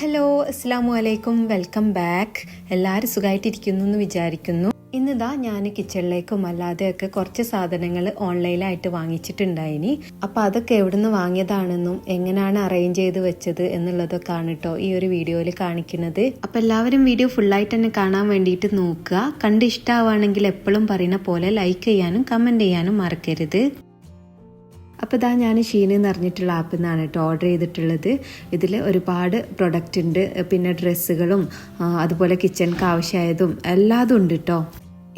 Hello അസ്സാം വലൈക്കും welcome back എല്ലാവരും സുഖമായിട്ടിരിക്കുന്നു എന്ന് വിചാരിക്കുന്നു. ഇന്നിതാ ഞാൻ കിച്ചണിലേക്കും അല്ലാതെയൊക്കെ കുറച്ച് സാധനങ്ങൾ ഓൺലൈനായിട്ട് വാങ്ങിച്ചിട്ടുണ്ടായിനി. അപ്പം അതൊക്കെ എവിടുന്ന് വാങ്ങിയതാണെന്നും എങ്ങനെയാണ് അറേഞ്ച് ചെയ്ത് വെച്ചത് എന്നുള്ളതൊക്കെയാണ് കേട്ടോ ഈ ഒരു വീഡിയോയിൽ കാണിക്കുന്നത്. അപ്പം എല്ലാവരും വീഡിയോ ഫുള്ളായിട്ട് തന്നെ കാണാൻ വേണ്ടിയിട്ട് നോക്കുക. കണ്ട് ഇഷ്ടമാവുകയാണെങ്കിൽ എപ്പോഴും പറയുന്ന പോലെ ലൈക്ക് ചെയ്യാനും കമന്റ് ചെയ്യാനും മറക്കരുത്. അപ്പോൾ ഇതാ ഞാൻ ഷീൻ എന്ന് പറഞ്ഞിട്ടുള്ള ആപ്പിൽ നിന്നാണ് കേട്ടോ ഓർഡർ ചെയ്തിട്ടുള്ളത്. ഇതിൽ ഒരുപാട് പ്രൊഡക്റ്റ് ഉണ്ട്. പിന്നെ ഡ്രസ്സുകളും അതുപോലെ കിച്ചൺക്ക് ആവശ്യമായതും എല്ലാതും ഉണ്ട് കേട്ടോ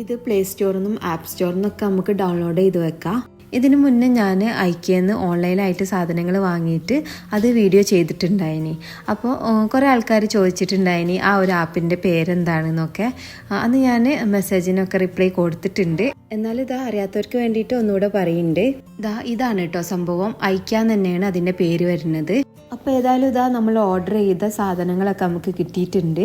ഇത് പ്ലേ സ്റ്റോറിൽ നിന്നും ആപ്പ് സ്റ്റോറിൽ നിന്നൊക്കെ നമുക്ക് ഡൗൺലോഡ് ചെയ്ത് വെക്കാം. ഇതിനു മുന്നേ ഞാൻ ഐക്യന്ന് ഓൺലൈനായിട്ട് സാധനങ്ങൾ വാങ്ങിയിട്ട് അത് വീഡിയോ ചെയ്തിട്ടുണ്ടായിനി. അപ്പോൾ കുറേ ആൾക്കാർ ചോദിച്ചിട്ടുണ്ടായിനി ആ ഒരു ആപ്പിന്റെ പേരെന്താണെന്നൊക്കെ. അന്ന് ഞാൻ മെസ്സേജിനൊക്കെ റിപ്ലൈ കൊടുത്തിട്ടുണ്ട്. എന്നാൽ ഇതാ അറിയാത്തവർക്ക് വേണ്ടിയിട്ട് ഒന്നുകൂടെ പറയുന്നുണ്ട്. ഇതാ ഇതാണ് കേട്ടോ സംഭവം. ഐക്യാന്ന് തന്നെയാണ് അതിന്റെ പേര് വരുന്നത്. അപ്പോൾ ഏതായാലും ഇതാ നമ്മൾ ഓർഡർ ചെയ്ത സാധനങ്ങളൊക്കെ നമുക്ക് കിട്ടിയിട്ടുണ്ട്.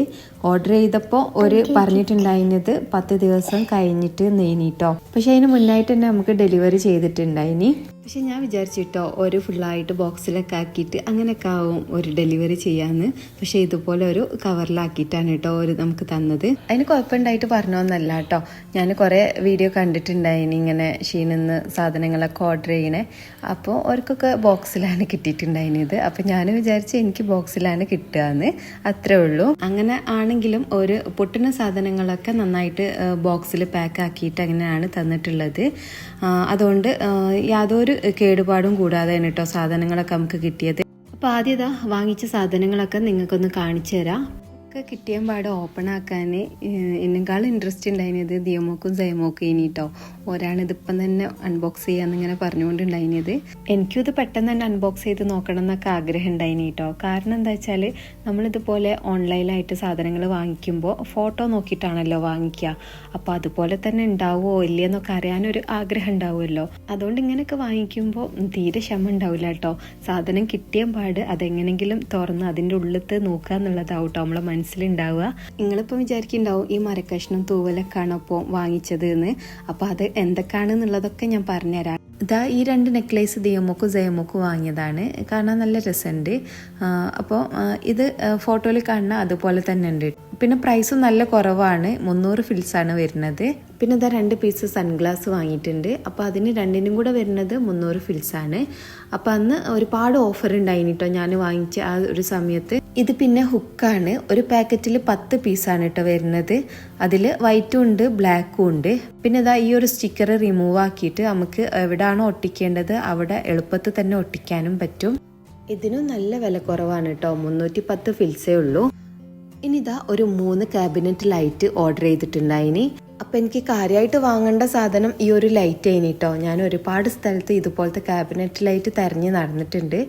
ഓർഡർ ചെയ്തപ്പോൾ ഒരു പറഞ്ഞിട്ടുണ്ടായിരുന്നത് പത്ത് ദിവസം കഴിഞ്ഞിട്ട് നെയ്നിട്ടോ. പക്ഷേ അതിന് മുന്നായിട്ട് തന്നെ നമുക്ക് ഡെലിവറി ചെയ്തിട്ടുണ്ടായിനി. പക്ഷെ ഞാൻ വിചാരിച്ചിട്ടോ ഒരു ഫുള്ളായിട്ട് ബോക്സിലൊക്കെ ആക്കിയിട്ട് അങ്ങനെയൊക്കെ ആവും ഒരു ഡെലിവറി ചെയ്യാന്ന്. പക്ഷെ ഇതുപോലെ ഒരു കവറിലാക്കിയിട്ടാണ് കേട്ടോ ഒരു നമുക്ക് തന്നത്. അതിന് കുഴപ്പമുണ്ടായിട്ട് പറഞ്ഞോന്നല്ല കേട്ടോ. ഞാൻ കുറേ വീഡിയോ കണ്ടിട്ടുണ്ടായിനി ഇങ്ങനെ ഷീനിന്ന് സാധനങ്ങളൊക്കെ ഓർഡർ ചെയ്യണേ. അപ്പോൾ അവർക്കൊക്കെ ബോക്സിലാണ് കിട്ടിയിട്ടുണ്ടായിരുന്നത് അപ്പോൾ ഞാൻ വിചാരിച്ചു എനിക്ക് ബോക്സിലാണ് കിട്ടുക എന്ന് അത്രേ ഉള്ളൂ. അങ്ങനെ ആണെങ്കിലും ഒരു പൊട്ടുന്ന സാധനങ്ങളൊക്കെ നന്നായിട്ട് ബോക്സിൽ പാക്ക് ആക്കിയിട്ട് അങ്ങനെയാണ് തന്നിട്ടുള്ളത്. അതുകൊണ്ട് യാതൊരു കേടുപാടും കൂടാതെയാണ് കേട്ടോ സാധനങ്ങളൊക്കെ നമുക്ക് കിട്ടിയത്. അപ്പോൾ ആദ്യത വാങ്ങിച്ച സാധനങ്ങളൊക്കെ നിങ്ങൾക്കൊന്ന് കാണിച്ചു തരാം. ഒക്കെ കിട്ടിയ പാട് ഓപ്പൺ ആക്കാൻ എന്നെക്കാൾ ഇൻട്രസ്റ്റ് ഉണ്ടായിരുന്നത് ദിയമോക്കും സൈമോക്കും ഇനി കേട്ടോ ഒരാണിതിപ്പം തന്നെ അൺബോക്സ് ചെയ്യാന്ന് ഇങ്ങനെ പറഞ്ഞുകൊണ്ടുണ്ടായിരുന്നത് എനിക്കും ഇത് പെട്ടെന്ന് തന്നെ അൺബോക്സ് ചെയ്ത് നോക്കണം എന്നൊക്കെ ആഗ്രഹം ഉണ്ടായിനി കേട്ടോ കാരണം എന്താ വെച്ചാൽ നമ്മളിതുപോലെ ഓൺലൈനായിട്ട് സാധനങ്ങൾ വാങ്ങിക്കുമ്പോൾ ഫോട്ടോ നോക്കിയിട്ടാണല്ലോ വാങ്ങിക്കുക അപ്പോൾ അതുപോലെ തന്നെ ഉണ്ടാവുമോ ഇല്ലയെന്നൊക്കെ അറിയാനൊരു ആഗ്രഹം ഉണ്ടാവുമല്ലോ അതുകൊണ്ട് ഇങ്ങനെയൊക്കെ വാങ്ങിക്കുമ്പോൾ തീരെ ക്ഷമ ഉണ്ടാവില്ല കേട്ടോ സാധനം കിട്ടിയ പാട് അതെങ്ങനെങ്കിലും തുറന്ന് അതിന്റെ ഉള്ളിലത്ത് നോക്കുക എന്നുള്ളതാവും കേട്ടോ നമ്മളെ മനസ്സിലുണ്ടാവുക. നിങ്ങളിപ്പോൾ വിചാരിക്കുന്നുണ്ടാവും ഈ മരക്കഷ്ണം തൂവലൊക്കെയാണ് ഇപ്പോൾ വാങ്ങിച്ചത് എന്ന്. അപ്പോൾ അത് എന്തൊക്കെയാണെന്നുള്ളതൊക്കെ ഞാൻ പറഞ്ഞുതരാം. ഇതാ ഈ രണ്ട് നെക്ലേസ് ദിയമോക്കും ജയമോക്കും വാങ്ങിയതാണ്. കാണാൻ നല്ല രസമുണ്ട്. അപ്പോൾ ഇത് ഫോട്ടോയിൽ കാണുന്ന അതുപോലെ തന്നെ ഉണ്ട്. പിന്നെ പ്രൈസും നല്ല കുറവാണ്. മുന്നൂറ് ഫിൽസാണ് വരുന്നത്. പിന്നെ ഇതാ രണ്ട് പീസ് സൺഗ്ലാസ് വാങ്ങിയിട്ടുണ്ട്. അപ്പോൾ അതിന് രണ്ടിനും കൂടെ വരുന്നത് മുന്നൂറ് ഫിൽസാണ് അപ്പോൾ അന്ന് ഒരുപാട് ഓഫർ ഉണ്ടായിന് കേട്ടോ ഞാൻ വാങ്ങിച്ച ആ ഒരു സമയത്ത്. ഇത് പിന്നെ ഹുക്കാണ് ഒരു പാക്കറ്റിൽ പത്ത് പീസാണ് കേട്ടോ വരുന്നത്. അതിൽ വൈറ്റും ഉണ്ട് ബ്ലാക്കും ഉണ്ട്. പിന്നെ ഇതാ ഈ ഒരു സ്റ്റിക്കർ റിമൂവ് ആക്കിയിട്ട് നമുക്ക് എവിടെയാണോ ഒട്ടിക്കേണ്ടത് അവിടെ എളുപ്പത്തിൽ തന്നെ ഒട്ടിക്കാനും പറ്റും. ഇതിനും നല്ല വില കുറവാണ് കേട്ടോ മുന്നൂറ്റി പത്ത് ഫിൽസേ ഉള്ളൂ. ഇനി ഇതാ ഒരു മൂന്ന് ക്യാബിനറ്റ് ലൈറ്റ് ഓർഡർ ചെയ്തിട്ടുണ്ടായിനി. അപ്പം എനിക്ക് കാര്യമായിട്ട് വാങ്ങേണ്ട സാധനം ഈ ഒരു ലൈറ്റ് ആയിനി കേട്ടോ ഞാൻ ഒരുപാട് സ്ഥലത്ത് ഇതുപോലത്തെ ക്യാബിനറ്റ് ലൈറ്റ് തിരഞ്ഞ് നടന്നിട്ടുണ്ട്.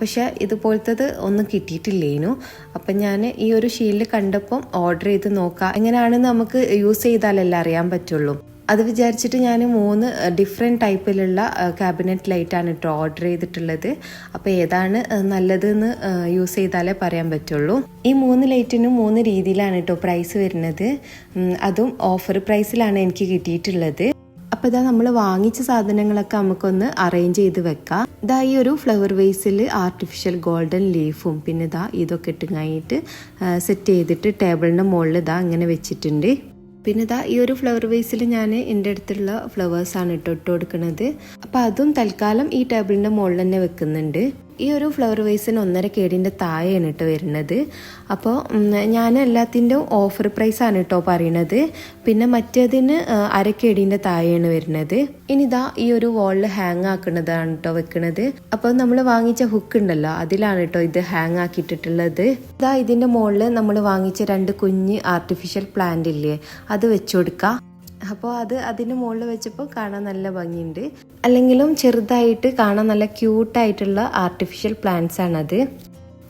പക്ഷെ ഇതുപോലത്തത് ഒന്നും കിട്ടിയിട്ടില്ലേനു. അപ്പം ഞാൻ ഈ ഒരു ഷീലിൽ കണ്ടപ്പം ഓർഡർ ചെയ്ത് നോക്കാം. എങ്ങനെയാണെന്ന് നമുക്ക് യൂസ് ചെയ്താലല്ലേ അറിയാൻ പറ്റുള്ളൂ. അത് വിചാരിച്ചിട്ട് ഞാൻ മൂന്ന് ഡിഫറെന്റ് ടൈപ്പിലുള്ള ക്യാബിനറ്റ് ലൈറ്റാണ് കേട്ടോ ഓർഡർ ചെയ്തിട്ടുള്ളത്. അപ്പോൾ ഏതാണ് നല്ലതെന്ന് യൂസ് ചെയ്താലേ പറയാൻ പറ്റുള്ളൂ. ഈ മൂന്ന് ലൈറ്റിനും മൂന്ന് രീതിയിലാണ് കേട്ടോ പ്രൈസ് വരുന്നത്. അതും ഓഫർ പ്രൈസിലാണ് എനിക്ക് കിട്ടിയിട്ടുള്ളത്. അപ്പോൾ ഇതാ നമ്മൾ വാങ്ങിച്ച സാധനങ്ങളൊക്കെ നമുക്കൊന്ന് അറേഞ്ച് ചെയ്ത് വെക്കാം. ഇതാ ഈ ഒരു ഫ്ലവർ വേസിൽ ആർട്ടിഫിഷ്യൽ ഗോൾഡൻ ലീഫും പിന്നെ ഇതാ ഇതൊക്കെ ഇട്ട് കഴിഞ്ഞിട്ട് സെറ്റ് ചെയ്തിട്ട് ടേബിളിന്റെ മുകളിൽ ഇതാ ഇങ്ങനെ വെച്ചിട്ടുണ്ട്. പിന്നെ ഇതാ ഈ ഒരു ഫ്ലവർ വേസിൽ ഞാൻ എന്റെ അടുത്തുള്ള ഫ്ലവേഴ്സാണ് ഇട്ടിട്ട് കൊടുക്കുന്നത് അപ്പോൾ അതും തൽക്കാലം ഈ ടേബിളിന്റെ മുകളിൽ തന്നെ വെക്കുന്നുണ്ട്. ഈ ഒരു ഫ്ലവർ വൈസിന് ഒന്നര കേടിന്റെ താഴെയാണ് കേട്ടോ വരുന്നത്. അപ്പോൾ ഞാൻ എല്ലാത്തിന്റെ ഓഫർ പ്രൈസാണ് കേട്ടോ പറയണത്. പിന്നെ മറ്റേതിന് അര കേടിന്റെ താഴെയാണ് വരുന്നത്. ഇനിതാ ഈ ഒരു വാളിൽ ഹാങ് ആക്കുന്നതാണ് കേട്ടോ വെക്കുന്നത് അപ്പോൾ നമ്മൾ വാങ്ങിച്ച ഹുക്ക് ഉണ്ടല്ലോ അതിലാണ് കേട്ടോ ഇത് ഹാങ് ആക്കിയിട്ടിട്ടുള്ളത് ഇതാ ഇതിന്റെ മുകളിൽ നമ്മൾ വാങ്ങിച്ച രണ്ട് കുഞ്ഞ് ആർട്ടിഫിഷ്യൽ പ്ലാന്റ് ഇല്ലേ അത് വെച്ചു കൊടുക്കാം അപ്പോൾ അത് അതിന് മുകളിൽ വെച്ചപ്പോൾ കാണാൻ നല്ല ഭംഗിയുണ്ട്. അല്ലെങ്കിലും ചെറുതായിട്ട് കാണാൻ നല്ല ക്യൂട്ടായിട്ടുള്ള ആർട്ടിഫിഷ്യൽ പ്ലാന്റ്സ് ആണത്.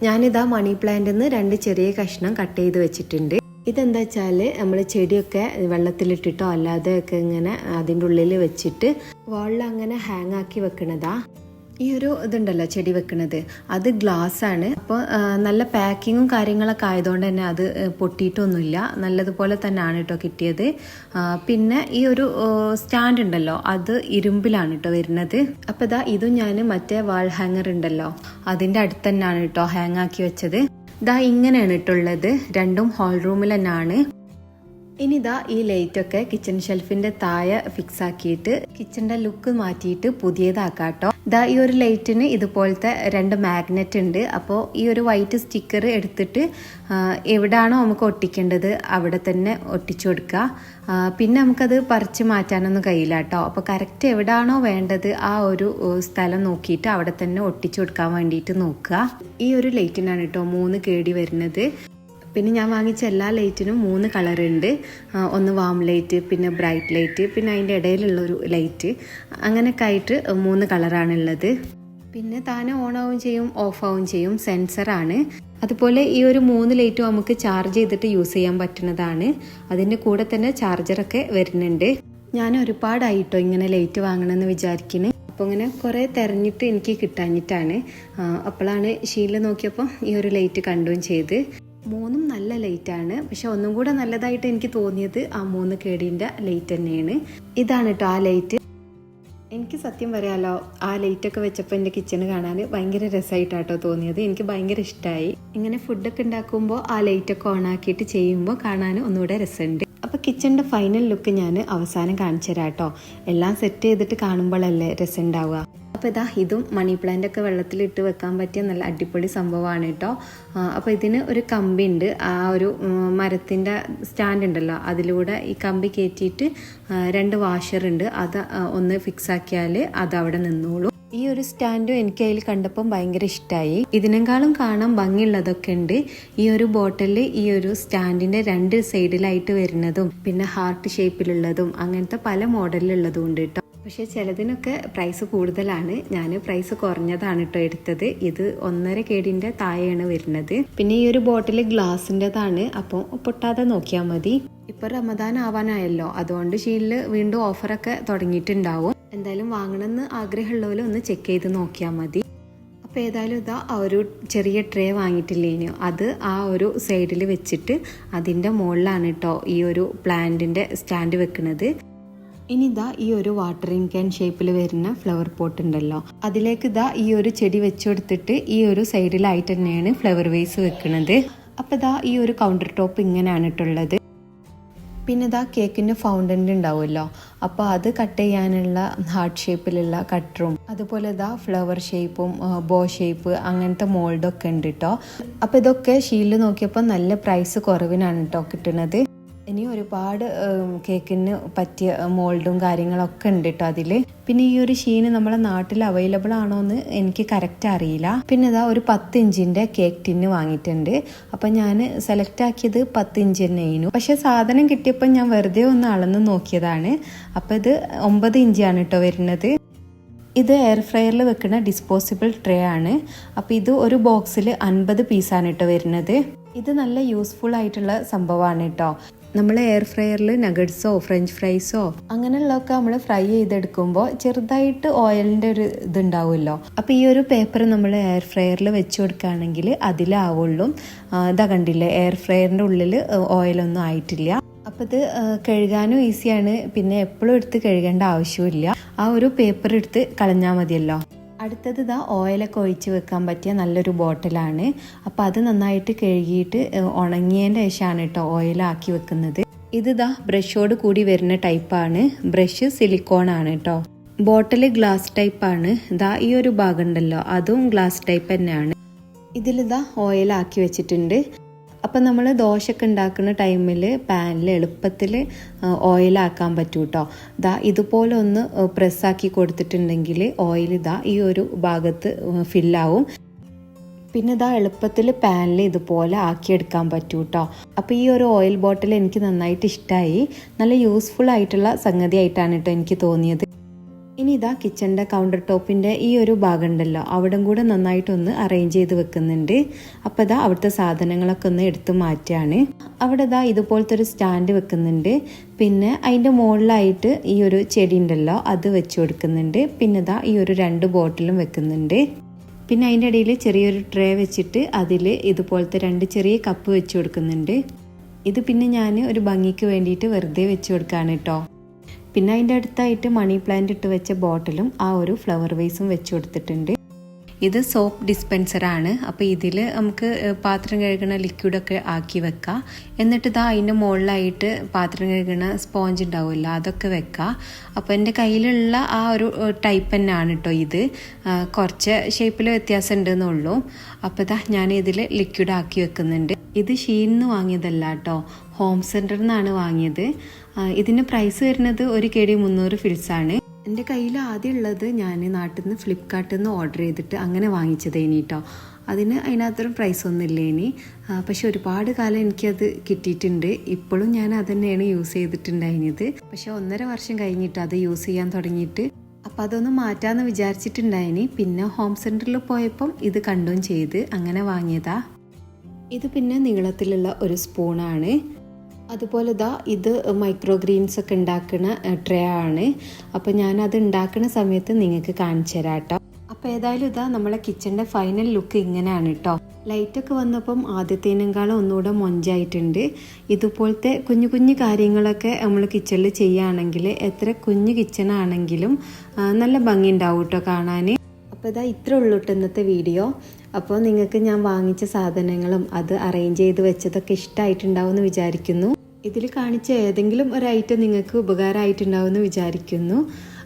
ഞാനിതാ മണി പ്ലാന്റിൽ നിന്ന് രണ്ട് ചെറിയ കഷ്ണം കട്ട് ചെയ്ത് വെച്ചിട്ടുണ്ട്. ഇതെന്താ വെച്ചാൽ നമ്മൾ ചെടിയൊക്കെ വെള്ളത്തിലിട്ടിട്ടോ അല്ലാതെ ഒക്കെ ഇങ്ങനെ അതിന്റെ ഉള്ളിൽ വെച്ചിട്ട് വാളിൽ അങ്ങനെ ഹാങ് ആക്കി വെക്കണതാ. ഈ ഒരു ഇതുണ്ടല്ലോ ചെടി വെക്കുന്നത് അത് ഗ്ലാസ് ആണ് അപ്പോൾ നല്ല പാക്കിങ്ങും കാര്യങ്ങളൊക്കെ ആയതുകൊണ്ട് തന്നെ അത് പൊട്ടിയിട്ടൊന്നുമില്ല. നല്ലതുപോലെ തന്നെയാണ് കേട്ടോ കിട്ടിയത്. പിന്നെ ഈ ഒരു സ്റ്റാൻഡ് ഉണ്ടല്ലോ അത് ഇരുമ്പിലാണ് കേട്ടോ വരുന്നത്. അപ്പോൾ ഇതാ ഇതും ഞാൻ മറ്റേ വാൾ ഹാങ്ങർ ഉണ്ടല്ലോ അതിന്റെ അടുത്ത് തന്നെയാണ് കേട്ടോ ഹാങ് ആക്കി വെച്ചത്. ഇതാ ഇങ്ങനെയാണ് ഇട്ടുള്ളത് രണ്ടും ഹോൾ റൂമിൽ തന്നെയാണ്. ഇനി ഇതാ ഈ ലൈറ്റ് ഒക്കെ കിച്ചൺ ഷെൽഫിന്റെ താഴെ ഫിക്സ് ആക്കിയിട്ട് കിച്ചന്റെ ലുക്ക് മാറ്റിയിട്ട് പുതിയതാക്കാട്ടോ. ഇതാ ഈ ഒരു ലൈറ്റിന് ഇതുപോലത്തെ രണ്ട് മാഗ്നറ്റ് ഉണ്ട്. അപ്പോൾ ഈ ഒരു വൈറ്റ് സ്റ്റിക്കർ എടുത്തിട്ട് എവിടാണോ നമുക്ക് ഒട്ടിക്കേണ്ടത് അവിടെ തന്നെ ഒട്ടിച്ചു കൊടുക്കുക പിന്നെ നമുക്കത് പറിച്ച് മാറ്റാനൊന്നും കഴിയില്ല കേട്ടോ അപ്പോൾ കറക്റ്റ് എവിടാണോ വേണ്ടത് ആ ഒരു സ്ഥലം നോക്കിയിട്ട് അവിടെ തന്നെ ഒട്ടിച്ചു കൊടുക്കാൻ വേണ്ടിയിട്ട് നോക്കുക ഈ ഒരു ലൈറ്റിനാണ് കേട്ടോ മൂന്ന് കേടി വരുന്നത്. പിന്നെ ഞാൻ വാങ്ങിച്ച എല്ലാ ലൈറ്റിനും മൂന്ന് കളറുണ്ട്. ഒന്ന് വാം ലൈറ്റ് പിന്നെ ബ്രൈറ്റ് ലൈറ്റ് പിന്നെ അതിന്റെ ഇടയിലുള്ളൊരു ലൈറ്റ് അങ്ങനെയൊക്കെ ആയിട്ട് മൂന്ന് കളറാണുള്ളത് പിന്നെ താനെ ആവുകയും ചെയ്യും ഓഫ് ആവുകയും ചെയ്യും സെൻസറാണ് അതുപോലെ ഈ ഒരു മൂന്ന് ലൈറ്റും നമുക്ക് ചാർജ് ചെയ്തിട്ട് യൂസ് ചെയ്യാൻ പറ്റുന്നതാണ്. അതിന്റെ കൂടെ തന്നെ ചാർജറൊക്കെ വരുന്നുണ്ട്. ഞാൻ ഒരുപാടായിട്ടോ ഇങ്ങനെ ലൈറ്റ് വാങ്ങണമെന്ന് വിചാരിക്കുന്നത് അപ്പോൾ ഇങ്ങനെ കുറേ തിരഞ്ഞിട്ട് എനിക്ക് കിട്ടാഞ്ഞിട്ടാണ്. അപ്പോഴാണ് ഷീലിൽ നോക്കിയപ്പോൾ ഈ ഒരു ലൈറ്റ് കണ്ടുകയും ചെയ്ത്. മൂന്നും നല്ല ലൈറ്റാണ്. പക്ഷെ ഒന്നും കൂടെ നല്ലതായിട്ട് എനിക്ക് തോന്നിയത് ആ മൂന്ന് കേടീന്റെ ലൈറ്റ് തന്നെയാണ്. ഇതാണ് കേട്ടോ ആ ലൈറ്റ്. എനിക്ക് സത്യം പറയാലോ ആ ലൈറ്റൊക്കെ വെച്ചപ്പോൾ എന്റെ കിച്ചണ് കാണാൻ ഭയങ്കര രസമായിട്ടാട്ടോ തോന്നിയത്. എനിക്ക് ഭയങ്കര ഇഷ്ടമായി ഇങ്ങനെ ഫുഡൊക്കെ ഉണ്ടാക്കുമ്പോൾ ആ ലൈറ്റൊക്കെ ഓൺ ആക്കിയിട്ട് ചെയ്യുമ്പോൾ കാണാൻ ഒന്നുകൂടെ രസമുണ്ട്. അപ്പോൾ കിച്ചണിന്റെ ഫൈനൽ ലുക്ക് ഞാൻ അവസാനം കാണിച്ചു തരാം കേട്ടോ എല്ലാം സെറ്റ് ചെയ്തിട്ട് കാണുമ്പോഴല്ലേ രസം ഉണ്ടാവുക അപ്പോൾ ഇതാ ഇതും മണി പ്ലാന്റ് ഒക്കെ വെള്ളത്തിലിട്ട് വെക്കാൻ പറ്റിയ നല്ല അടിപൊളി സംഭവമാണ് കേട്ടോ. അപ്പോൾ ഇതിന് ഒരു കമ്പി ഉണ്ട്. ആ ഒരു മരത്തിന്റെ സ്റ്റാൻഡ് ഉണ്ടല്ലോ. അതിലൂടെ ഈ കമ്പി കയറ്റിയിട്ട് രണ്ട് വാഷർ ഉണ്ട്. അത് ഒന്ന് ഫിക്സ് ആക്കിയാൽ അത് അവിടെ നിന്നോളൂ. ഈ ഒരു സ്റ്റാൻഡും എനിക്ക് അതിൽ കണ്ടപ്പം ഭയങ്കര ഇഷ്ടമായി ഇതിനേക്കാളും കാണാൻ ഭംഗിയുള്ളതൊക്കെ ഉണ്ട്. ഈ ഒരു ബോട്ടിൽ ഈ ഒരു സ്റ്റാൻഡിന്റെ രണ്ട് സൈഡിലായിട്ട് വരുന്നതും പിന്നെ ഹാർട്ട് ഷേപ്പിലുള്ളതും അങ്ങനത്തെ പല മോഡലിലുള്ളതും ഉണ്ട് കേട്ടോ. പക്ഷേ ചിലതിനൊക്കെ പ്രൈസ് കൂടുതലാണ്. ഞാൻ പ്രൈസ് കുറഞ്ഞതാണ് കേട്ടോ എടുത്തത്. ഇത് ഒന്നര കേടിന്റെ താഴെയാണ് വരുന്നത്. പിന്നെ ഈ ഒരു ബോട്ടിൽ ഗ്ലാസിന്റെതാണ് അപ്പോൾ പൊട്ടാതെ നോക്കിയാൽ മതി. ഇപ്പോൾ റമദാൻ ആവാനായല്ലോ. അതുകൊണ്ട് ഷീലിൽ വീണ്ടും ഓഫറൊക്കെ തുടങ്ങിയിട്ടുണ്ടാവും. എന്തായാലും വാങ്ങണമെന്ന് ആഗ്രഹമുള്ളവർ ഒന്ന് ചെക്ക് ചെയ്ത് നോക്കിയാൽ മതി. അപ്പോൾ ഏതായാലും ഇതാ ആ ഒരു ചെറിയ ട്രേ വാങ്ങിയിട്ടില്ലേനു അത് ആ ഒരു സൈഡിൽ വെച്ചിട്ട് അതിന്റെ മുകളിലാണ് കേട്ടോ ഈ ഒരു പ്ലാന്റിന്റെ സ്റ്റാൻഡ് വെക്കുന്നത് ഇനി ഇതാ ഈ ഒരു വാട്ടറിങ് ക്യാൻ ഷേപ്പിൽ വരുന്ന ഫ്ലവർ പോട്ട് ഉണ്ടല്ലോ. അതിലേക്ക് ഇതാ ഈ ഒരു ചെടി വെച്ചു കൊടുത്തിട്ട് ഈ ഒരു സൈഡിലായിട്ട് തന്നെയാണ് ഫ്ലവർ വേസ് വെക്കുന്നത് അപ്പോൾ ഇതാ ഈ ഒരു കൗണ്ടർ ടോപ്പ് ഇങ്ങനെയാണ് ഇട്ടുള്ളത്. പിന്നെ ഇതാ കേക്കിന്റെ ഫൗണ്ടന്റ് ഉണ്ടാവുമല്ലോ. അപ്പോൾ അത് കട്ട് ചെയ്യാനുള്ള ഹാർട്ട് ഷേപ്പിലുള്ള കട്ടറും അതുപോലെ ഇതാ ഫ്ലവർ ഷേപ്പും ബോ ഷേപ്പ് അങ്ങനത്തെ മോൾഡൊക്കെ ഉണ്ട് കേട്ടോ അപ്പോൾ ഇതൊക്കെ ഷീലിൽ നോക്കിയപ്പോൾ നല്ല പ്രൈസ് കുറവിനാണ് കേട്ടോ കിട്ടുന്നത് ഇനി ഒരുപാട് കേക്കിന് പറ്റിയ മോൾഡും കാര്യങ്ങളൊക്കെ ഉണ്ട് കേട്ടോ അതിൽ പിന്നെ ഈ ഒരു ഷീന് നമ്മളെ നാട്ടിൽ അവൈലബിൾ ആണോ എന്ന് എനിക്ക് കറക്റ്റ് അറിയില്ല. പിന്നെ ഇതാ ഒരു പത്ത് ഇഞ്ചിന്റെ കേക്ക് ടിന്ന് വാങ്ങിയിട്ടുണ്ട്. അപ്പം ഞാൻ സെലക്ട് ആക്കിയത് പത്ത് ഇഞ്ച് തന്നെയായിരുന്നു. പക്ഷെ സാധനം കിട്ടിയപ്പോൾ ഞാൻ വെറുതെ ഒന്ന് അളന്ന് നോക്കിയതാണ്. അപ്പം ഇത് ഒമ്പത് ഇഞ്ചാണ് കേട്ടോ വരുന്നത്. ഇത് എയർ ഫ്രയറിൽ വെക്കുന്ന ഡിസ്പോസിബിൾ ട്രേ ആണ്. അപ്പോൾ ഇത് ഒരു ബോക്സിൽ അൻപത് പീസാണ് കേട്ടോ വരുന്നത്. ഇത് നല്ല യൂസ്ഫുൾ ആയിട്ടുള്ള സംഭവമാണ് കേട്ടോ നമ്മൾ എയർ ഫ്രയറിൽ നഗഡ്സോ ഫ്രഞ്ച് ഫ്രൈസോ അങ്ങനെയുള്ളതൊക്കെ നമ്മൾ ഫ്രൈ ചെയ്തെടുക്കുമ്പോൾ ചെറുതായിട്ട് ഓയിലിന്റെ ഒരു ഇതുണ്ടാവുമല്ലോ. അപ്പോൾ ഈ ഒരു പേപ്പർ നമ്മൾ എയർ ഫ്രയറിൽ വെച്ച് കൊടുക്കുകയാണെങ്കിൽ അതിലാവുള്ളൂ. ഇതാ കണ്ടില്ലേ എയർ ഫ്രയറിന്റെ ഉള്ളിൽ ഓയിലൊന്നും ആയിട്ടില്ല. അപ്പോൾ ഇത് കഴുകാനും ഈസിയാണ് പിന്നെ എപ്പോഴും എടുത്ത് കഴുകേണ്ട ആവശ്യമില്ല ആ ഒരു പേപ്പർ എടുത്ത് കളഞ്ഞാൽ മതിയല്ലോ. അടുത്തത് ഇതാ ഓയിലൊക്കെ ഒഴിച്ച് വെക്കാൻ പറ്റിയ നല്ലൊരു ബോട്ടിലാണ്. അപ്പോൾ അത് നന്നായിട്ട് കഴുകിയിട്ട് ഉണങ്ങിയതിന്റെ ശേഷമാണ് കേട്ടോ ഓയിലാക്കി വെക്കുന്നത്. ഇത് ഇതാ ബ്രഷോട് കൂടി വരുന്ന ടൈപ്പാണ് ബ്രഷ് സിലിക്കോൺ ആണ് കേട്ടോ. ബോട്ടിൽ ഗ്ലാസ് ടൈപ്പാണ് ഇതാ ഈ ഒരു ഭാഗം ഉണ്ടല്ലോ അതും ഗ്ലാസ് ടൈപ്പ് തന്നെയാണ്. ഇതിലിതാ ഓയിലാക്കി വെച്ചിട്ടുണ്ട്. അപ്പം നമ്മൾ ദോശയൊക്കെ ഉണ്ടാക്കുന്ന ടൈമിൽ പാനിൽ എളുപ്പത്തിൽ ഓയിലാക്കാൻ പറ്റും കേട്ടോ ഇതാ ഇതുപോലെ ഒന്ന് പ്രസ്സാക്കി കൊടുത്തിട്ടുണ്ടെങ്കിൽ ഓയിൽ ഇതാ ഈ ഒരു ഭാഗത്ത് ഫില്ലാവും പിന്നെ ഇതാ എളുപ്പത്തിൽ പാനിൽ ഇതുപോലെ ആക്കിയെടുക്കാൻ പറ്റൂ കേട്ടോ അപ്പോൾ ഈ ഒരു ഓയിൽ ബോട്ടിൽ എനിക്ക് നന്നായിട്ട് ഇഷ്ടമായി നല്ല യൂസ്ഫുൾ ആയിട്ടുള്ള സംഗതി ആയിട്ടാണ് കേട്ടോ എനിക്ക് തോന്നിയത്. ഇനി ഇതാ കിച്ചണിന്റെ കൗണ്ടർ ടോപ്പിന്റെ ഈ ഒരു ഭാഗം ഉണ്ടല്ലോ അവിടം കൂടെ നന്നായിട്ടൊന്ന് അറേഞ്ച് ചെയ്ത് വെക്കുന്നുണ്ട്. അപ്പോൾ ഇതാ അവിടുത്തെ സാധനങ്ങളൊക്കെ ഒന്ന് എടുത്ത് മാറ്റുകയാണ് അവിടെ ഇതാ ഇതുപോലത്തെ ഒരു സ്റ്റാൻഡ് വെക്കുന്നുണ്ട്. പിന്നെ അതിന്റെ മുകളിലായിട്ട് ഈ ഒരു ചെടി ഉണ്ടല്ലോ അത് വെച്ച് കൊടുക്കുന്നുണ്ട്. പിന്നെ ഇതാ ഈ ഒരു രണ്ട് ബോട്ടിലും വെക്കുന്നുണ്ട്. പിന്നെ അതിന്റെ ഇടയിൽ ചെറിയൊരു ട്രേ വെച്ചിട്ട് അതിൽ ഇതുപോലത്തെ രണ്ട് ചെറിയ കപ്പ് വെച്ച് കൊടുക്കുന്നുണ്ട്. ഇത് പിന്നെ ഞാൻ ഒരു ഭംഗിക്ക് വേണ്ടിയിട്ട് വെറുതെ വെച്ച് കൊടുക്കുകയാണ് കേട്ടോ പിന്നെ അതിന്റെ അടുത്തായിട്ട് മണി പ്ലാന്റ് ഇട്ട് വെച്ച ബോട്ടിലും ആ ഒരു ഫ്ലവർ വേസും വെച്ച് കൊടുത്തിട്ടുണ്ട്. ഇത് സോപ്പ് ഡിസ്പെൻസറാണ്. അപ്പോൾ ഇതിൽ നമുക്ക് പാത്രം കഴുകണ ലിക്വിഡൊക്കെ ആക്കി വെക്കാം. എന്നിട്ട് ഇതാ അതിന്റെ മുകളിലായിട്ട് പാത്രം കഴുകണ സ്പോഞ്ച് ഉണ്ടാവുമല്ലോ അതൊക്കെ വെക്കാം. അപ്പോൾ എന്റെ കയ്യിലുള്ള ആ ഒരു ടൈപ്പ് തന്നെയാണ് കേട്ടോ ഇത്. കുറച്ച് ഷേപ്പിൽ വ്യത്യാസം ഉണ്ടെന്നുള്ളൂ അപ്പോൾ ഇതാ ഞാൻ ഇതിൽ ലിക്വിഡ് ആക്കി വെക്കുന്നുണ്ട്. ഇത് ഷീനിന്ന് വാങ്ങിയതല്ല കേട്ടോ ഹോം സെന്ററിൽ നിന്നാണ് വാങ്ങിയത്. ഇതിന് പ്രൈസ് വരുന്നത് ഒരു കെ ഡി മുന്നൂറ് ഫിൽസാണ് എന്റെ കയ്യിൽ ആദ്യം ഉള്ളത് ഞാൻ നാട്ടിൽ നിന്ന് ഫ്ലിപ്കാർട്ടിൽ നിന്ന് ഓർഡർ ചെയ്തിട്ട് അങ്ങനെ വാങ്ങിച്ചത് ഇനി കേട്ടോ അതിന് അതിനകത്തൊരു പ്രൈസ് ഒന്നും ഇല്ലേനി ആ, പക്ഷെ ഒരുപാട് കാലം എനിക്കത് കിട്ടിയിട്ടുണ്ട്. ഇപ്പോഴും ഞാൻ അത് തന്നെയാണ് യൂസ് ചെയ്തിട്ടുണ്ടായിരുന്നത്. പക്ഷെ ഒന്നര വർഷം കഴിഞ്ഞിട്ട് അത് യൂസ് ചെയ്യാൻ തുടങ്ങിയിട്ട് അപ്പം അതൊന്ന് മാറ്റാമെന്ന് വിചാരിച്ചിട്ടുണ്ടായിനി. പിന്നെ ഹോം സെന്ററിൽ പോയപ്പം ഇത് കണ്ടും ചെയ്ത് അങ്ങനെ വാങ്ങിയതാ. ഇത് പിന്നെ നീളത്തിലുള്ള ഒരു സ്പൂണാണ് അതുപോലെ ദാ ഇത് മൈക്രോ ഗ്രീൻസ് ഒക്കെ ഉണ്ടാക്കുന്ന ട്രേ ആണ്. അപ്പോൾ ഞാൻ അത് ഉണ്ടാക്കുന്ന സമയത്ത് നിങ്ങൾക്ക് കാണിച്ചു തരാം കേട്ടോ. അപ്പോൾ ഏതായാലും ഇതാ നമ്മളെ കിച്ചണിന്റെ ഫൈനൽ ലുക്ക് ഇങ്ങനെയാണ് കേട്ടോ. ലൈറ്റൊക്കെ വന്നപ്പം ആദ്യത്തേനേക്കാളും ഒന്നുകൂടെ മൊഞ്ചായിട്ടുണ്ട്. ഇതുപോലത്തെ കുഞ്ഞു കുഞ്ഞു കാര്യങ്ങളൊക്കെ നമ്മൾ കിച്ചണിൽ ചെയ്യുകയാണെങ്കിൽ എത്ര കുഞ്ഞു കിച്ചണാണെങ്കിലും നല്ല ഭംഗി ഉണ്ടാവും കേട്ടോ കാണാൻ. അപ്പോൾ ഇതാ ഇത്ര ഉള്ളൂ ട്ടോ ഇന്നത്തെ വീഡിയോ അപ്പോൾ നിങ്ങൾക്ക് ഞാൻ വാങ്ങിച്ച സാധനങ്ങളും അത് അറേഞ്ച് ചെയ്ത് വെച്ചതൊക്കെ ഇഷ്ടമായിട്ടുണ്ടാവും എന്ന് വിചാരിക്കുന്നു. ഇതിൽ കാണിച്ച ഏതെങ്കിലും ഒരു ഐറ്റം നിങ്ങൾക്ക് ഉപകാരമായിട്ടുണ്ടാവും എന്ന് വിചാരിക്കുന്നു.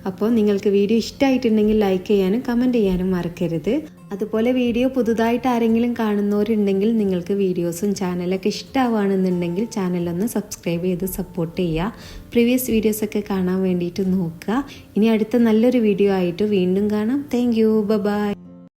അപ്പോൾ നിങ്ങൾക്ക് വീഡിയോ ഇഷ്ടമായിട്ടുണ്ടെങ്കിൽ ലൈക്ക് ചെയ്യാനും കമന്റ് ചെയ്യാനും മറക്കരുത്. അതുപോലെ വീഡിയോ പുതുതായിട്ട് ആരെങ്കിലും കാണുന്നവരുണ്ടെങ്കിൽ നിങ്ങൾക്ക് വീഡിയോസും ചാനലൊക്കെ ഇഷ്ടമാവുകയാണെന്നുണ്ടെങ്കിൽ ചാനലൊന്ന് സബ്സ്ക്രൈബ് ചെയ്ത് സപ്പോർട്ട് ചെയ്യുക. പ്രീവിയസ് വീഡിയോസൊക്കെ കാണാൻ വേണ്ടിയിട്ട് നോക്കുക. ഇനി അടുത്ത നല്ലൊരു വീഡിയോ ആയിട്ട് വീണ്ടും കാണാം. Thank you by